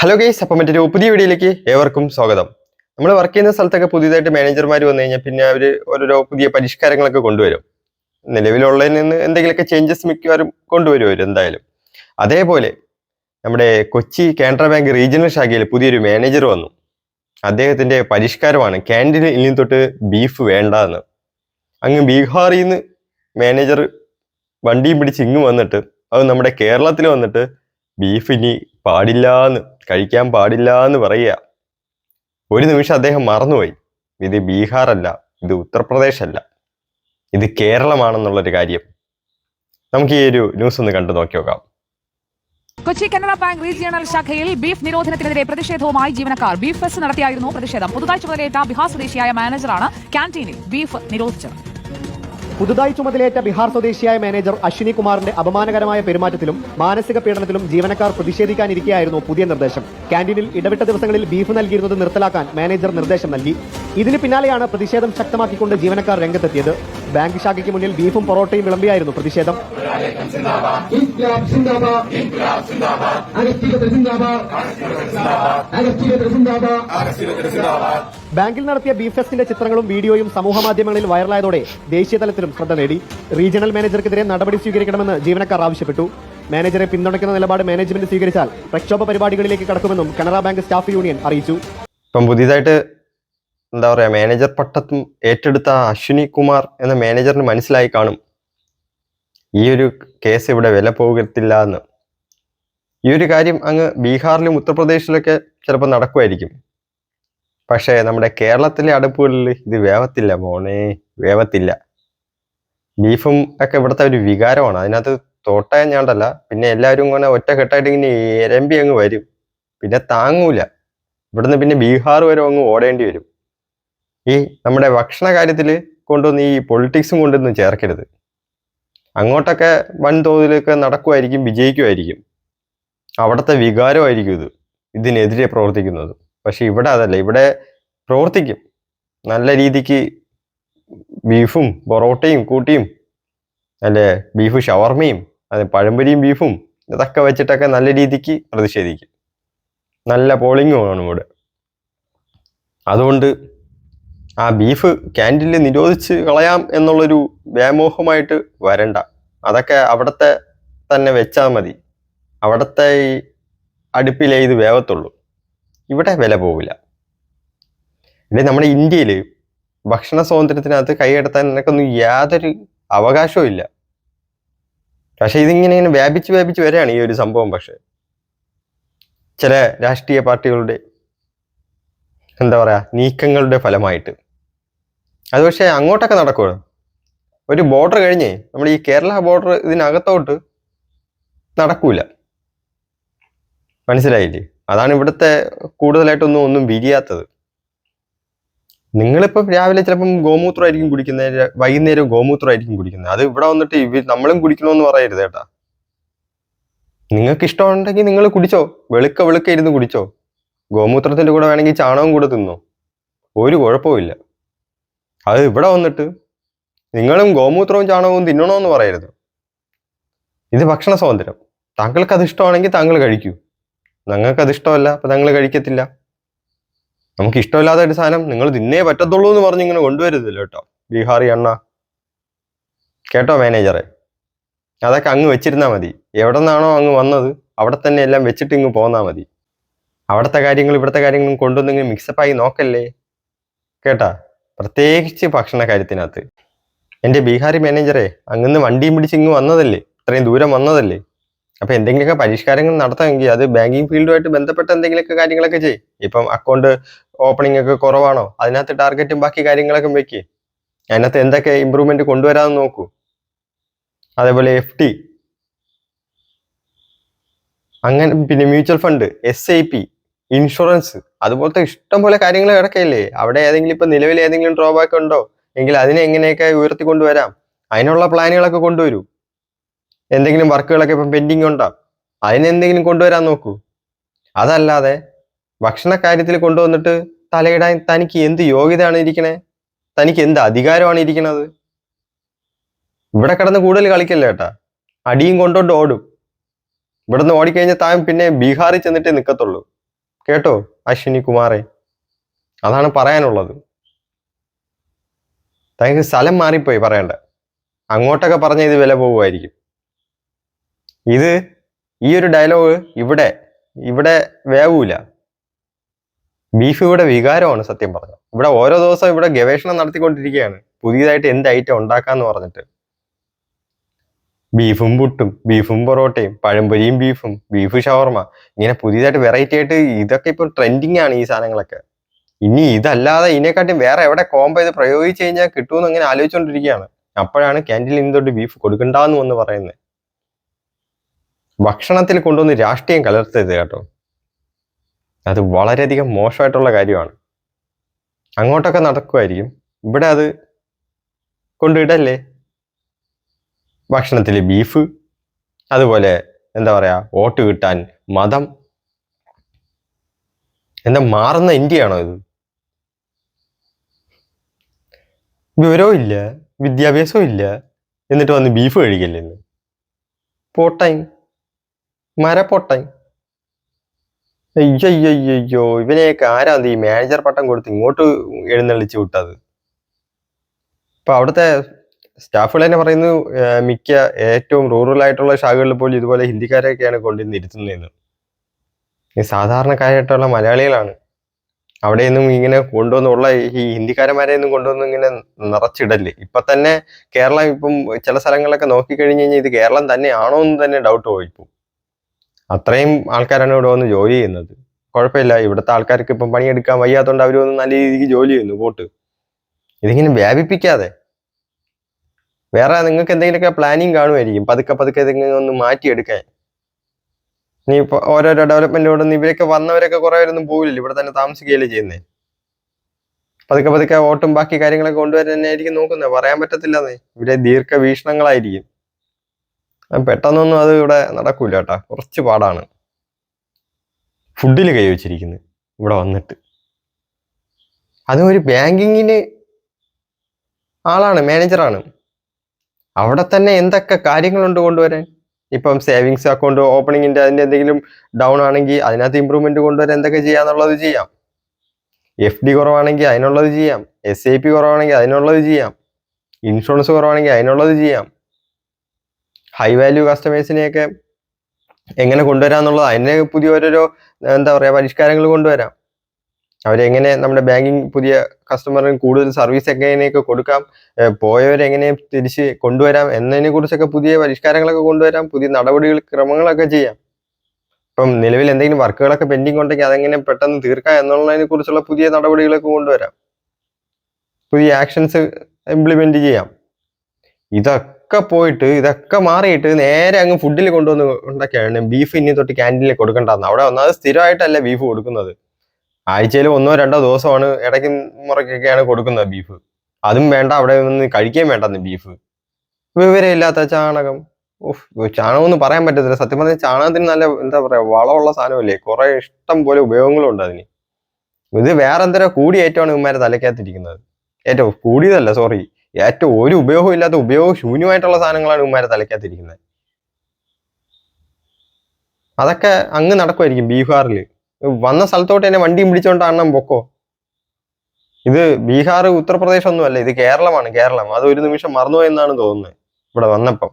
Hello guys അപ്പം മറ്റൊരു പുതിയ വീഡിയോയിലേക്ക് ഏവർക്കും സ്വാഗതം. നമ്മൾ വർക്ക് ചെയ്യുന്ന സ്ഥലത്തൊക്കെ പുതിയതായിട്ട് മാനേജർമാർ വന്നു കഴിഞ്ഞാൽ പിന്നെ അവർ ഓരോരോ പുതിയ പരിഷ്കാരങ്ങളൊക്കെ കൊണ്ടുവരും. നിലവിലുള്ളതിൽ നിന്ന് എന്തെങ്കിലുമൊക്കെ ചേഞ്ചസ് മിക്കവാറും കൊണ്ടുവരും എന്തായാലും? അതേപോലെ നമ്മുടെ കൊച്ചി കാനറ ബാങ്ക് റീജിയണൽ ശാഖയിൽ പുതിയൊരു മാനേജർ വന്നു. അദ്ദേഹത്തിന്റെ പരിഷ്കാരമാണ് ക്യാന്റീൻ ഇനിയും തൊട്ട് ബീഫ് വേണ്ട എന്ന് അങ്ങ് ബീഹാറിൽ നിന്ന് മാനേജർ വണ്ടിയും പിടിച്ച് ഇങ്ങ് വന്നിട്ട് അത് നമ്മുടെ കേരളത്തിൽ വന്നിട്ട് ബീഫ് ഇനി പാടില്ല എന്ന് കഴിക്കാൻ പാടില്ല എന്ന് പറയുക. ഒരു നിമിഷം അദ്ദേഹം മറന്നുപോയി. ഇത് ബീഹാർ അല്ല ഇത് ഉത്തർപ്രദേശ് അല്ല ഇത് കേരളമാണെന്നുള്ളൊരു കാര്യം. നമുക്ക് ഈ ഒരു ന്യൂസ് ഒന്ന് കണ്ടു നോക്കി നോക്കാം. കൊച്ചി കനറ ബാങ്ക് റീജിയണൽ ശാഖയിൽ ബീഫ് നിരോധനത്തിനെതിരെ പ്രതിഷേധവുമായി ജീവനക്കാർ ബീഫ് ഫെസ്റ്റ് നടത്തിയായിരുന്നു പ്രതിഷേധം. പുതുതായി ചുമതലയേറ്റ ബിഹാർ സ്വദേശിയായ മാനേജറാണ് ക്യാന്റീനിൽ ബീഫ് നിരോധിച്ചത്. പുതുതായി ചുമതലയേറ്റ ബിഹാർ സ്വദേശിയായ മാനേജർ അശ്വിനി കുമാറിന്റെ അപമാനകരമായ പെരുമാറ്റത്തിലും മാനസിക പീഡനത്തിലും ജീവനക്കാർ പ്രതിഷേധിക്കാനിരിക്കെയായിരുന്നു പുതിയ നിർദ്ദേശം. കാന്റീനിൽ ഇടവിട്ട ദിവസങ്ങളിൽ ബീഫ് നൽകിയിരുന്നത് നിർത്തലാക്കാൻ മാനേജർ നിർദ്ദേശം നൽകി. ഇതിന് പിന്നാലെയാണ് പ്രതിഷേധം ശക്തമാക്കിക്കൊണ്ട് ജീവനക്കാർ രംഗത്തെത്തിയത്. ബാങ്ക് ശാഖയ്ക്ക് മുന്നിൽ ബീഫും പൊറോട്ടയും വിളമ്പിയായിരുന്നു പ്രതിഷേധം. ബാങ്കിൽ നടത്തിയ ബീഫ് ഫെസ്റ്റിന്റെ ചിത്രങ്ങളും വീഡിയോയും സമൂഹ മാധ്യമങ്ങളിൽ വൈറലായതോടെ ദേശീയതലത്തിലും ശ്രദ്ധ നേടി. റീജിയണൽ മാനേജർക്കെതിരെ നടപടി സ്വീകരിക്കണമെന്ന് ജീവനക്കാർ ആവശ്യപ്പെട്ടു. മാനേജറെ പിന്തുണയ്ക്കുന്ന നിലപാട് മാനേജ്മെന്റ് സ്വീകരിച്ചാൽ പ്രക്ഷോഭ പരിപാടികളിലേക്ക് കടക്കുമെന്നും കനറ ബാങ്ക് സ്റ്റാഫ് യൂണിയൻ അറിയിച്ചു. പുതിയതായിട്ട് എന്താ പറയാ മാനേജർ പട്ടത്തും ഏറ്റെടുത്ത അശ്വിനി കുമാർ എന്ന മാനേജറിന് മനസ്സിലായി കാണും. ഈ ഒരു കേസ് ഇവിടെ വില പോകത്തില്ല എന്ന്. ഈ ഒരു കാര്യം അങ്ങ് ബീഹാറിലും ഉത്തർപ്രദേശിലൊക്കെ ചിലപ്പോൾ നടക്കുമായിരിക്കും. പക്ഷേ നമ്മുടെ കേരളത്തിലെ അടുപ്പുകളിൽ ഇത് വേവത്തില്ല മോനെ വേവത്തില്ല. ബീഫും ഒക്കെ ഇവിടുത്തെ ഒരു വികാരമാണ്. അതിനകത്ത് തോട്ടയം ഞാണ്ടല്ല പിന്നെ എല്ലാവരും ഇങ്ങനെ ഒറ്റക്കെട്ടായിട്ട് ഇങ്ങനെ എരമ്പി അങ്ങ് വരും. പിന്നെ താങ്ങൂല. ഇവിടുന്ന് പിന്നെ ബീഹാർ വരെ അങ്ങ് ഓടേണ്ടി വരും. ഈ നമ്മുടെ ഭക്ഷണ കാര്യത്തിൽ കൊണ്ടുവന്ന് ഈ പൊളിറ്റിക്സും കൊണ്ടൊന്നും ചേർക്കരുത്. അങ്ങോട്ടൊക്കെ വൻതോതിലൊക്കെ നടക്കുമായിരിക്കും വിജയിക്കുമായിരിക്കും അവിടുത്തെ വികാരമായിരിക്കും ഇത്. ഇതിനെതിരെ പ്രവർത്തിക്കുന്നത്. പക്ഷെ ഇവിടെ അതല്ല. ഇവിടെ പ്രവർത്തിക്കും. നല്ല രീതിക്ക് ബീഫും പൊറോട്ടയും കൂട്ടിയും അല്ലെ ബീഫ് ഷവർമയും അതെ പഴംപൊരിയും ബീഫും ഇതൊക്കെ വെച്ചിട്ടൊക്കെ നല്ല രീതിക്ക് പ്രതിഷേധിക്കും. നല്ല പോളിങ്ങുമാണ് ഇവിടെ. അതുകൊണ്ട് ആ ബീഫ് ക്യാന്റീനിൽ നിരോധിച്ച് കളയാം എന്നുള്ളൊരു വ്യാമോഹമായിട്ട് വരണ്ട. അതൊക്കെ അവിടുത്തെ തന്നെ വെച്ചാൽ മതി. അവിടുത്തെ ഈ അടുപ്പിലേ ഇത് വേവത്തുള്ളൂ. ഇവിടെ വില പോവില്ല. ഇനി നമ്മുടെ ഇന്ത്യയിൽ ഭക്ഷണ സ്വാതന്ത്ര്യത്തിനകത്ത് കൈയെടുത്താൻ നിനക്കൊന്നും യാതൊരു അവകാശവും ഇല്ല. പക്ഷെ ഇതിങ്ങനെ ഇങ്ങനെ വ്യാപിച്ച് വ്യാപിച്ച് വരികയാണ് ഈ ഒരു സംഭവം. പക്ഷേ ചില രാഷ്ട്രീയ പാർട്ടികളുടെ എന്താ പറയുക നീക്കങ്ങളുടെ ഫലമായിട്ട്. അത് പക്ഷേ അങ്ങോട്ടൊക്കെ നടക്കുമോ ഒരു ബോർഡർ കഴിഞ്ഞേ നമ്മൾ ഈ കേരള ബോർഡർ ഇതിനകത്തോട്ട് നടക്കൂല. മനസ്സിലായില്ലേ? അതാണ് ഇവിടുത്തെ കൂടുതലായിട്ടൊന്നും ഒന്നും വിരിയാത്തത്. നിങ്ങളിപ്പോൾ രാവിലെ ചിലപ്പം ഗോമൂത്രമായിരിക്കും കുടിക്കുന്നത് വൈകുന്നേരം ഗോമൂത്രമായിരിക്കും കുടിക്കുന്നത്. അത് ഇവിടെ വന്നിട്ട് ഇവ നമ്മളും കുടിക്കണമെന്ന് പറയരുത് കേട്ടാ. നിങ്ങൾക്ക് ഇഷ്ടമുണ്ടെങ്കിൽ നിങ്ങൾ കുടിച്ചോ. വെളുക്ക വെളുക്ക ഇരുന്ന് കുടിച്ചോ. ഗോമൂത്രത്തിന്റെ കൂടെ വേണമെങ്കിൽ ചാണകം കൂടെ തിന്നോ. ഒരു കുഴപ്പമില്ല അത് ഇവിടെ വന്നിട്ട് നിങ്ങളും ഗോമൂത്രവും ചാണകവും തിന്നണമെന്ന് പറയരുത്. ഇത് ഭക്ഷണ സ്വാതന്ത്ര്യം. താങ്കൾക്ക് അത് ഇഷ്ടമാണെങ്കിൽ താങ്കൾ കഴിക്കൂ. ഞങ്ങൾക്ക് അത് ഇഷ്ടമല്ല അപ്പൊ ഞങ്ങൾ കഴിക്കത്തില്ല. നമുക്ക് ഇഷ്ടമില്ലാത്ത ഒരു സാധനം നിങ്ങൾ തിന്നേ പറ്റത്തുള്ളൂ എന്ന് പറഞ്ഞ് ഇങ്ങനെ കൊണ്ടുവരുന്നില്ല കേട്ടോ. ബീഹാറി എണ്ണ കേട്ടോ മാനേജറെ? അതൊക്കെ അങ്ങ് വെച്ചിരുന്നാൽ മതി. എവിടെ നിന്നാണോ അങ്ങ് വന്നത് അവിടെ തന്നെ എല്ലാം വെച്ചിട്ട് ഇങ്ങ് പോന്നാൽ മതി. അവിടുത്തെ കാര്യങ്ങൾ ഇവിടുത്തെ കാര്യങ്ങളും കൊണ്ടുവന്നിങ്ങനെ മിക്സപ്പായി നോക്കല്ലേ? കേട്ടാ? പ്രത്യേകിച്ച് ഭക്ഷണ കാര്യത്തിനകത്ത്. എന്റെ ബീഹാറി മാനേജറെ അങ്ങന്ന് വണ്ടിയും പിടിച്ച് ഇങ്ങ് വന്നതല്ലേ? ഇത്രയും ദൂരം വന്നതല്ലേ? അപ്പൊ എന്തെങ്കിലുമൊക്കെ പരിഷ്കാരങ്ങൾ നടത്താമെങ്കിൽ അത് ബാങ്കിങ് ഫീൽഡുമായിട്ട് ബന്ധപ്പെട്ട എന്തെങ്കിലുമൊക്കെ കാര്യങ്ങളൊക്കെ ചെയ്യ്. ഇപ്പം അക്കൗണ്ട് ഓപ്പണിംഗ് ഒക്കെ കുറവാണോ? അതിനകത്ത് ടാർഗറ്റും ബാക്കി കാര്യങ്ങളൊക്കെ വെക്ക്. അതിനകത്ത് എന്തൊക്കെ ഇമ്പ്രൂവ്മെന്റ് കൊണ്ടുവരാമെന്ന് നോക്കൂ. അതേപോലെ എഫ് ടി അങ്ങനെ പിന്നെ mutual fund S I P insurance. അതുപോലത്തെ ഇഷ്ടം പോലെ കാര്യങ്ങൾ കിടക്കയില്ലേ? അവിടെ ഏതെങ്കിലും ഇപ്പൊ നിലവിൽ ഏതെങ്കിലും ഡ്രോബാക്ക് ഉണ്ടോ? എങ്കിൽ അതിനെ എങ്ങനെയൊക്കെ ഉയർത്തിക്കൊണ്ടുവരാം? അതിനുള്ള പ്ലാനുകളൊക്കെ കൊണ്ടുവരൂ. എന്തെങ്കിലും വർക്കുകളൊക്കെ ഇപ്പം പെൻഡിങ് ഉണ്ടോ? അതിനെന്തെങ്കിലും കൊണ്ടുവരാൻ നോക്കൂ. അതല്ലാതെ ഭക്ഷണ കാര്യത്തിൽ കൊണ്ടുവന്നിട്ട് തലയിടാൻ തനിക്ക് എന്ത് യോഗ്യതയാണ് ഇരിക്കണേ? തനിക്ക് എന്ത് അധികാരമാണ് ഇരിക്കണത്? ഇവിടെ കിടന്ന് കൂടുതൽ കളിക്കല്ലേ ഏട്ടാ? അടിയും കൊണ്ടോണ്ട് ഓടും. ഇവിടുന്ന് ഓടിക്കഴിഞ്ഞാൽ താൻ പിന്നെ ബീഹാറിൽ ചെന്നിട്ടേ നിൽക്കത്തുള്ളൂ കേട്ടോ? അശ്വിനി കുമാറെ അതാണ് പറയാനുള്ളത്. തനിക്ക് സ്ഥലം മാറിപ്പോയി പറയണ്ട. അങ്ങോട്ടൊക്കെ പറഞ്ഞ ഇത് വില പോകുമായിരിക്കും. ഇത് ഈ ഒരു ഡയലോഗ് ഇവിടെ ഇവിടെ വേവൂല. ബീഫ് ഇവിടെ വികാരമാണ് സത്യം പറഞ്ഞത് ഇവിടെ ഓരോ ദിവസവും ഇവിടെ ഗവേഷണം നടത്തിക്കൊണ്ടിരിക്കുകയാണ്. പുതിയതായിട്ട് എന്ത് ഐറ്റം ഉണ്ടാക്കാന്ന് പറഞ്ഞിട്ട്. ബീഫും പുട്ടും ബീഫും പൊറോട്ടയും പഴംപൊരിയും ബീഫും ബീഫ് ഷവർമ ഇങ്ങനെ പുതിയതായിട്ട് വെറൈറ്റി ആയിട്ട് ഇതൊക്കെ ഇപ്പോൾ ട്രെൻഡിങ് ആണ് ഈ സാധനങ്ങളൊക്കെ. ഇനി ഇതല്ലാതെ ഇതിനെക്കാട്ടി വേറെ എവിടെ കോംബോ ഇത് പ്രയോഗിച്ചു കഴിഞ്ഞാൽ കിട്ടുമെന്ന് അങ്ങനെ ആലോചിച്ചുകൊണ്ടിരിക്കുകയാണ് അപ്പോഴാണ് ക്യാന്റീനിൽ നിന്ന് ബീഫ് കൊടുക്കണ്ടെന്ന് വന്ന് പറയുന്നത്. ഭക്ഷണത്തിൽ കൊണ്ടുവന്ന് രാഷ്ട്രീയം കലർത്തരുത് കേട്ടോ. അത് വളരെയധികം മോശമായിട്ടുള്ള കാര്യമാണ്. അങ്ങോട്ടൊക്കെ നടക്കുമായിരിക്കും ഇവിടെ അത് കൊണ്ടിടല്ലേ ഭക്ഷണത്തിൽ ബീഫ് അതുപോലെ എന്താ പറയുക വോട്ട് കിട്ടാൻ മതം. എന്താ മാറുന്ന ഇന്ത്യയാണോ ഇത്? വിവരവും ഇല്ല വിദ്യാഭ്യാസവും ഇല്ല. എന്നിട്ട് വന്ന് ബീഫ് കഴിക്കല്ലേ പോട്ടൈ മര പോട്ടൈ അയ്യോ അയ്യോ അയ്യോ ഇവനെയൊക്കെ ആരാ ഈ മാനേജർ പട്ടം കൊടുത്ത് ഇങ്ങോട്ട് എഴുന്നള്ളിച്ച് വിട്ടത്? ഇപ്പൊ അവിടുത്തെ സ്റ്റാഫുകൾ തന്നെ പറയുന്നു മിക്ക ഏറ്റവും റൂറൽ ആയിട്ടുള്ള ശാഖകളിൽ പോലും ഇതുപോലെ ഹിന്ദിക്കാരെയൊക്കെയാണ് കൊണ്ടുവന്ന് ഇരുത്തുന്നതെന്ന്. ഈ സാധാരണക്കാരായിട്ടുള്ള മലയാളികളാണ്. അവിടെയൊന്നും ഇങ്ങനെ കൊണ്ടുവന്നുള്ള ഈ ഹിന്ദിക്കാരന്മാരെ ഒന്നും കൊണ്ടുവന്ന് ഇങ്ങനെ നിറച്ചിടല്ലേ ഇപ്പൊ തന്നെ കേരളം ഇപ്പം ചില സ്ഥലങ്ങളിലൊക്കെ നോക്കിക്കഴിഞ്ഞ് കഴിഞ്ഞാൽ ഇത് കേരളം തന്നെയാണോ എന്ന് തന്നെ ഡൗട്ട് പോയിപ്പോ അത്രയും ആൾക്കാരാണ് ഇവിടെ വന്ന് ജോലി ചെയ്യുന്നത്. കുഴപ്പമില്ല ഇവിടുത്തെ ആൾക്കാർക്ക് ഇപ്പം പണിയെടുക്കാൻ വയ്യാത്തതുകൊണ്ട് അവർ വന്ന് നല്ല രീതിക്ക് ജോലി ചെയ്യുന്നു വോട്ട്. ഇതിങ്ങനെ വ്യാപിപ്പിക്കാതെ വേറെ നിങ്ങൾക്ക് എന്തെങ്കിലുമൊക്കെ പ്ലാനിങ് കാണുമായിരിക്കും. പതുക്കെ പതുക്കെ ഇതെങ്കിലും ഒന്ന് മാറ്റിയെടുക്കാൻ. ഇനി ഇപ്പൊ ഓരോരോ ഡെവലപ്മെന്റിലൂടെ ഇവരൊക്കെ വന്നവരൊക്കെ കുറെ പേരൊന്നും പോകില്ല ഇവിടെ തന്നെ താമസിക്കുകയല്ലേ ചെയ്യുന്നേ. പതുക്കെ പതുക്കെ ഓട്ടും ബാക്കി കാര്യങ്ങളൊക്കെ കൊണ്ടുവരാൻ തന്നെ ആയിരിക്കും നോക്കുന്നത് പറയാൻ പറ്റത്തില്ലെന്നേ. ഇവിടെ ദീർഘവീക്ഷണങ്ങളായിരിക്കും. പെട്ടെന്നൊന്നും അത് ഇവിടെ നടക്കൂല കേട്ടാ. കുറച്ച് പാടാണ്. ഫുഡിൽ കൈവച്ചിരിക്കുന്നത് ഇവിടെ വന്നിട്ട്. അതും ഒരു ബാങ്കിങ്ങിന് ആളാണ് മാനേജറാണ് അവിടെ തന്നെ എന്തൊക്കെ കാര്യങ്ങളുണ്ട് കൊണ്ടുവരാൻ? ഇപ്പം സേവിങ്സ് അക്കൗണ്ട് ഓപ്പണിങ്ങിന്റെ അതിന്റെ എന്തെങ്കിലും ഡൗൺ ആണെങ്കിൽ അതിനകത്ത് ഇമ്പ്രൂവ്മെന്റ് കൊണ്ടുവരാൻ എന്തൊക്കെ ചെയ്യാന്നുള്ളത് ചെയ്യാം. എഫ് ഡി കുറവാണെങ്കിൽ അതിനുള്ളത് ചെയ്യാം. എസ് ഐ പി കുറവാണെങ്കിൽ അതിനുള്ളത് ചെയ്യാം. ഇൻഷുറൻസ് കുറവാണെങ്കിൽ അതിനുള്ളത് ചെയ്യാം. ഹൈ വാല്യൂ കസ്റ്റമേഴ്സിനെയൊക്കെ എങ്ങനെ കൊണ്ടുവരാന്നുള്ളത് അതിനെ പുതിയ ഓരോരോ എന്താ പറയാ പരിഷ്കാരങ്ങൾ കൊണ്ടുവരാം. അവരെങ്ങനെ നമ്മുടെ ബാങ്കിങ് പുതിയ കസ്റ്റമറിന് കൂടുതൽ സർവീസ് എങ്ങനെയൊക്കെ കൊടുക്കാം പോയവരെങ്ങനെയും പോയവരെങ്ങനെ തിരിച്ച് കൊണ്ടുവരാം എന്നതിനെ കുറിച്ചൊക്കെ പുതിയ പരിഷ്കാരങ്ങളൊക്കെ കൊണ്ടുവരാം പുതിയ നടപടികൾ ക്രമങ്ങളൊക്കെ ചെയ്യാം. ഇപ്പം നിലവിൽ എന്തെങ്കിലും വർക്കുകളൊക്കെ പെൻഡിങ് ഉണ്ടെങ്കിൽ അതെങ്ങനെ പെട്ടെന്ന് തീർക്കാം എന്നുള്ളതിനെ കുറിച്ചുള്ള പുതിയ നടപടികളൊക്കെ കൊണ്ടുവരാം. പുതിയ ആക്ഷൻസ് ഇംപ്ലിമെന്റ് ചെയ്യാം. ഇതൊക്കെ പോയിട്ട് ഇതൊക്കെ മാറിയിട്ട് നേരെ അങ്ങ് ഫുഡിൽ കൊണ്ടുവന്ന് ഉണ്ടാക്കിയാണ് ബീഫ് ഇനി തൊട്ട് ക്യാന്റീനിൽ കൊടുക്കണ്ടെന്ന്. അവിടെ വന്നാൽ സ്ഥിരമായിട്ടല്ല ബീഫ് കൊടുക്കുന്നത്. ആഴ്ചയിൽ ഒന്നോ രണ്ടോ ദിവസമാണ് ഇടയ്ക്ക് മുറയ്ക്കൊക്കെയാണ് കൊടുക്കുന്നത് ബീഫ്. അതും വേണ്ട അവിടെ നിന്ന് കഴിക്കുകയും വേണ്ടെന്ന് ബീഫ്. വിവരമില്ലാത്ത ചാണകം. ഉഫ് ചാണകം ഒന്നും പറയാൻ പറ്റത്തില്ല. സത്യം പറഞ്ഞാൽ ചാണകത്തിന് നല്ല എന്താ പറയാ വളമുള്ള സാധനമല്ലേ? കുറെ ഇഷ്ടം പോലെ ഉപയോഗങ്ങളുണ്ട് അതിന്. ഇത് വേറെ എന്തോ കൂടി ഏറ്റവും ഇവന്മാരെ തലയ്ക്കകത്തിരിക്കുന്നത്. ഏറ്റവും കൂടിയതല്ല സോറി ഏറ്റവും ഒരു ഉപയോഗം ഇല്ലാത്ത ഉപയോഗ ശൂന്യമായിട്ടുള്ള സാധനങ്ങളാണ് ഇവന്മാരെ തലയ്ക്കകത്തിരിക്കുന്നത്. അതൊക്കെ അങ്ങ് നടക്കുമായിരിക്കും ബീഹാറിൽ വന്ന സ്ഥലത്തോട്ട് എന്നെ വണ്ടിയും പിടിച്ചോണ്ട് അണ്ണൻ പൊക്കോ? ഇത് ബീഹാർ ഉത്തർപ്രദേശ് ഒന്നുമല്ല ഇത് കേരളമാണ് കേരളം. അത് ഒരു നിമിഷം മറന്നുപോയെന്നാണ് തോന്നുന്നത് ഇവിടെ വന്നപ്പം.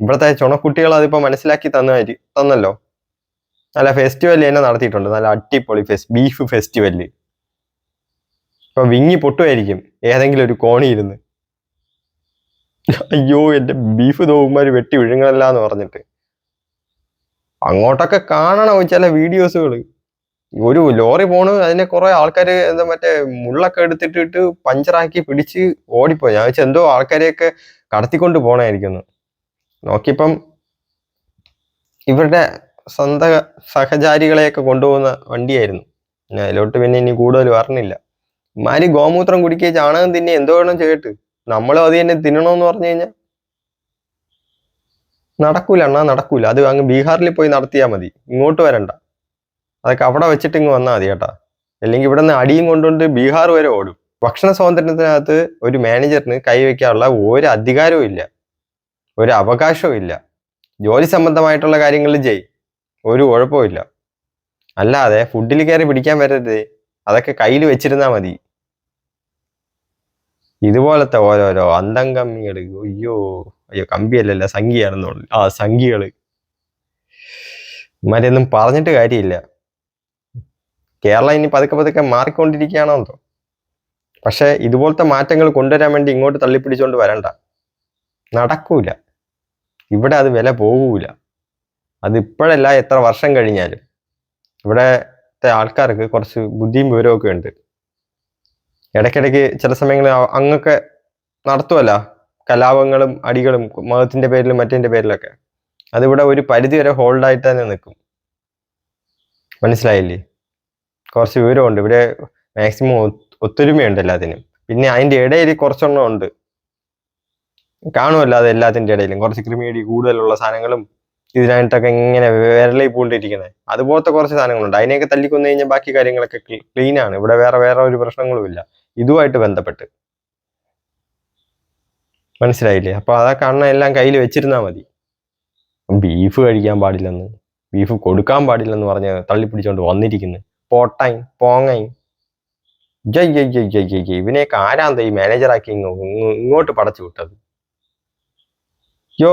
ഇവിടുത്തെ ചുണക്കുട്ടികൾ അതിപ്പോ മനസ്സിലാക്കി തന്നായി തന്നല്ലോ. നല്ല ഫെസ്റ്റിവൽ തന്നെ നടത്തിയിട്ടുണ്ട് നല്ല അടിപൊളി ഫെസ്റ്റ് ബീഫ് ഫെസ്റ്റിവൽ ഇപ്പൊ വിങ്ങി പൊട്ടുമായിരിക്കും ഏതെങ്കിലും ഒരു കോണി ഇരുന്ന്. അയ്യോ എന്റെ ബീഫ് തോകുമ്പോ വെട്ടി വിഴുങ്ങണല്ല എന്ന് പറഞ്ഞിട്ട്. അങ്ങോട്ടൊക്കെ കാണണം ചില വീഡിയോസുകൾ ഒരു ലോറി പോണ് അതിനെ കുറെ ആൾക്കാര് എന്താ മറ്റേ മുള്ളൊക്കെ എടുത്തിട്ടിട്ട് പഞ്ചറാക്കി പിടിച്ച് ഓടിപ്പോയി. ഞാൻ വെച്ചാൽ എന്തോ ആൾക്കാരെയൊക്കെ കടത്തിക്കൊണ്ട് പോണായിരിക്കുന്നു. നോക്കിയപ്പം ഇവരുടെ സ്വന്തം സഹചാരികളെയൊക്കെ കൊണ്ടുപോകുന്ന വണ്ടിയായിരുന്നു. ഞാൻ അതിലോട്ട് പിന്നെ ഇനി കൂടുതൽ പറഞ്ഞില്ല. ഇമാരി ഗോമൂത്രം കുടിക്കുക ചാണകം തിന്നെ എന്തോ വേണം ചെയ്തിട്ട്. നമ്മളും അത് തന്നെ തിന്നണമെന്ന് പറഞ്ഞു കഴിഞ്ഞാൽ നടക്കൂല അണ്ണാ നടക്കൂല. അത് അങ്ങ് ബീഹാറിൽ പോയി നടത്തിയാൽ മതി. ഇങ്ങോട്ട് വരണ്ട. അതൊക്കെ അവിടെ വെച്ചിട്ട് ഇങ്ങ് വന്നാൽ മതി കേട്ടാ. അല്ലെങ്കിൽ ഇവിടെ നിന്ന് അടിയും കൊണ്ടുകൊണ്ട് ബീഹാർ വരെ ഓടും. ഭക്ഷണ സ്വാതന്ത്ര്യത്തിനകത്ത് ഒരു മാനേജറിന് കൈവയ്ക്കാനുള്ള ഒരു അധികാരവും ഇല്ല. ഒരു അവകാശവും ഇല്ല. ജോലി സംബന്ധമായിട്ടുള്ള കാര്യങ്ങളിൽ ചെയ് ഒരു കുഴപ്പമില്ല അല്ലാതെ ഫുഡിൽ കയറി പിടിക്കാൻ വരരുത്. അതൊക്കെ കയ്യിൽ വെച്ചിരുന്നാൽ മതി. ഇതുപോലത്തെ ഓരോരോ അന്തം കമ്മികൾ അയ്യോ അയ്യോ കമ്പിയല്ലല്ല സംഖ്യയാണെന്നുള്ളു ആ സംഖ്യകൾ. ഇമാരെയൊന്നും പറഞ്ഞിട്ട് കാര്യമില്ല. കേരളം ഇനി പതുക്കെ പതുക്കെ മാറിക്കൊണ്ടിരിക്കുകയാണോ എന്തോ പക്ഷെ ഇതുപോലത്തെ മാറ്റങ്ങൾ കൊണ്ടുവരാൻ വേണ്ടി ഇങ്ങോട്ട് തള്ളിപ്പിടിച്ചുകൊണ്ട് വരണ്ട. നടക്കൂല. ഇവിടെ അത് വില പോകൂല. അതിപ്പോഴല്ല എത്ര വർഷം കഴിഞ്ഞാലും. ഇവിടത്തെ ആൾക്കാർക്ക് കുറച്ച് ബുദ്ധിയും വിവരമൊക്കെ ഉണ്ട്. ഇടയ്ക്കിടയ്ക്ക് ചില സമയങ്ങളിൽ അങ്ങൊക്കെ നടത്തുമല്ല കലാപങ്ങളും അടികളും മതത്തിന്റെ പേരിലും മറ്റേന്റെ പേരിലൊക്കെ. അതിവിടെ ഒരു പരിധി വരെ ഹോൾഡായിട്ട് തന്നെ നിൽക്കും. മനസ്സിലായില്ലേ? കുറച്ച് വിവരമുണ്ട്. ഇവിടെ മാക്സിമം ഒത്തൊരുമയുണ്ട് എല്ലാത്തിനും. പിന്നെ അതിന്റെ ഇടയിൽ കുറച്ചെണ്ണം ഉണ്ട്. കാണുമല്ലോ അത് എല്ലാത്തിന്റെ ഇടയിലും. കുറച്ച് ക്രിമിയടി കൂടുതലുള്ള സാധനങ്ങളും ഇതിനായിട്ടൊക്കെ ഇങ്ങനെ വിരലി പൂണ്ടിരിക്കുന്നത്. അതുപോലത്തെ കുറച്ച് സാധനങ്ങളുണ്ട്. അതിനെയൊക്കെ തല്ലിക്കൊന്നു കഴിഞ്ഞാൽ ബാക്കി കാര്യങ്ങളൊക്കെ ക്ലീൻ ആണ്. ഇവിടെ വേറെ വേറെ ഒരു പ്രശ്നങ്ങളുമില്ല ഇതുമായിട്ട് ബന്ധപ്പെട്ട്. മനസ്സിലായില്ലേ? അപ്പൊ അതൊക്കെ അണ്ണ എല്ലാം കയ്യിൽ വെച്ചിരുന്നാ മതി. ബീഫ് കഴിക്കാൻ പാടില്ലെന്ന്. ബീഫ് കൊടുക്കാൻ പാടില്ലെന്ന് പറഞ്ഞ് തള്ളിപ്പിടിച്ചോണ്ട് വന്നിരിക്കുന്നു. പോട്ടായി പോങ്ങായി. ജയ് ജയ് ജയ് ജയ് ഇവനെയൊക്കെ ആരാന്ത ഈ മാനേജറാക്കി ഇങ്ങോട്ട് പടച്ചു വിട്ടത് യോ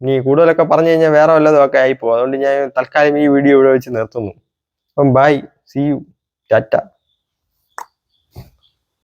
നീ കൂടുതലൊക്കെ പറഞ്ഞു കഴിഞ്ഞാൽ വേറെ വല്ലതും ഒക്കെ ആയിപ്പോ അതുകൊണ്ട് ഞാൻ തൽക്കാലം ഈ വീഡിയോ ഇവിടെ വെച്ച് നിർത്തുന്നു അപ്പം ബൈ സി യു ടാറ്റ